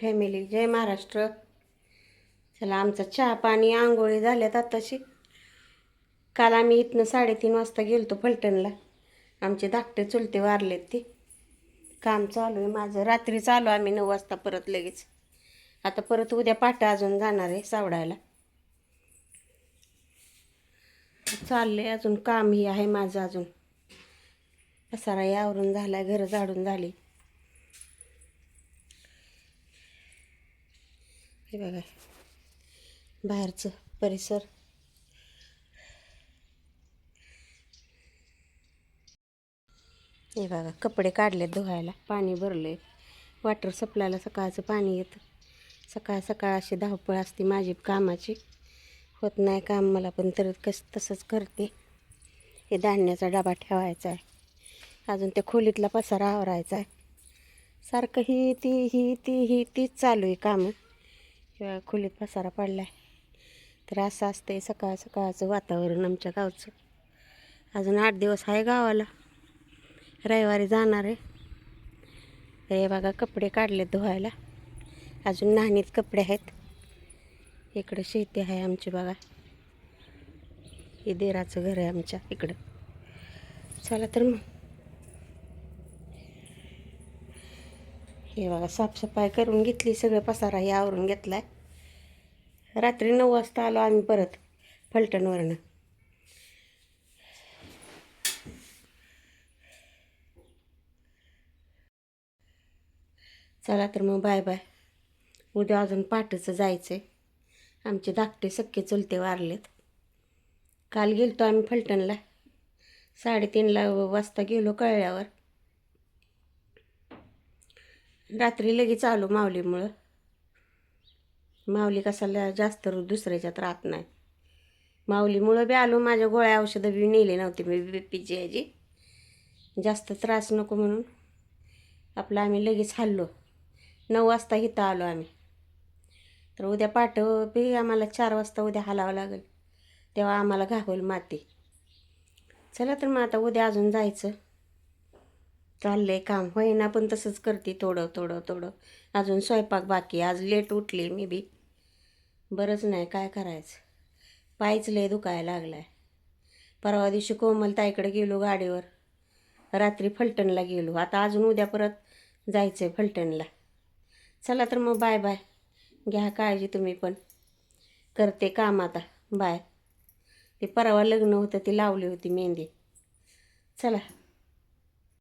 Family जय महाराष्ट्र. चला आमचं चहा पाणी आंघोळी झाल्यात आत्ताशी काल आम्ही इथनं साडेतीन वाजता गेलतो फलटणला. आमचे धाकटे चुलते वारलेत ते. काम चालू आहे माझं. रात्री चालू आम्ही नऊ वाजता परत लगेच. आता परत उद्या पाठ अजून जाणार आहे सावडायला. चालले अजून कामही आहे माझं अजून. पसारा यावरून झाला घरं झाडून झाली. हे बघा. बाहेरचं परिसर. हे बघा कपडे काढले धुवायला. पाणी भरले वॉटर सप्लायला सकाळचं पाणी येतं. सकाळ सकाळ अशी धावपळ असते माझी कामाची. होत नाही काम मला पण तर कस तसंच करते. हे धान्याचा डबा ठेवायचा आहे. अजून त्या खोलीतला पसारा आवरायचा आहे. सारखं ही ती ही ती ही तीच चालू आहे कामं. किंवा खोलीत पसारा पडला आहे तर असं असतंय सकाळ सकाळचं वातावरण आमच्या गावचं. अजून आठ दिवस आहे गावाला. रविवारी जाणार आहे. हे बघा कपडे काढले धुवायला. अजून नाणीत कपडे आहेत. इकडं शेती आहे आमची बघा. हे देराचं घर आहे आमच्या इकडं. चला तर मग. हे बघा साफसफाई करून घेतली सगळं पसारा हे आवरून घेतला आहे रात्री नऊ वाजता आलो आम्ही परत फलटणवरनं. चला तर मग बाय बाय. उद्या अजून पाठचं जायचं आहे आमचे धाकटे सक्के चुलते वारलेत. काल गेलतो आम्ही फलटणला. साडेतीनला वाजता गेलो कळल्यावर. रात्री लगेच आलो माऊलीमुळं. माऊली कसाला जास्त रो- दुसऱ्याच्यात राहत नाही. माऊलीमुळं बी आलो माझ्या गोळ्या औषधं बी नेले नव्हते मी बी पीची याची जास्त त्रास नको म्हणून आपलं आम्ही लगेच हल्लो. नऊ वाजता इथं आलो आम्ही. तर उद्या पाठव बी आम्हाला चार वाजता उद्या हलावं लागेल. तेव्हा आम्हाला घागोल माती. चला तर मग आता उद्या अजून जायचं. चाललंय काम. होईना पण तसंच करते थोडं थोडं थोडं. अजून स्वयंपाक बाकी आज लेट उठली मी बी. बरंच नाही काय करायचं? पायच लय दुखायला लागलाय. परवा दिवशी कोमलताईकडे गेलो गाडीवर. रात्री फलटणला गेलो. आता अजून उद्या परत जायचं आहे फलटणला. चला तर मग बाय बाय घ्या काळजी तुम्ही पण. करते काम आता. बाय ते परवा लग्न होतं ती लावली होती मेहंदी. चला.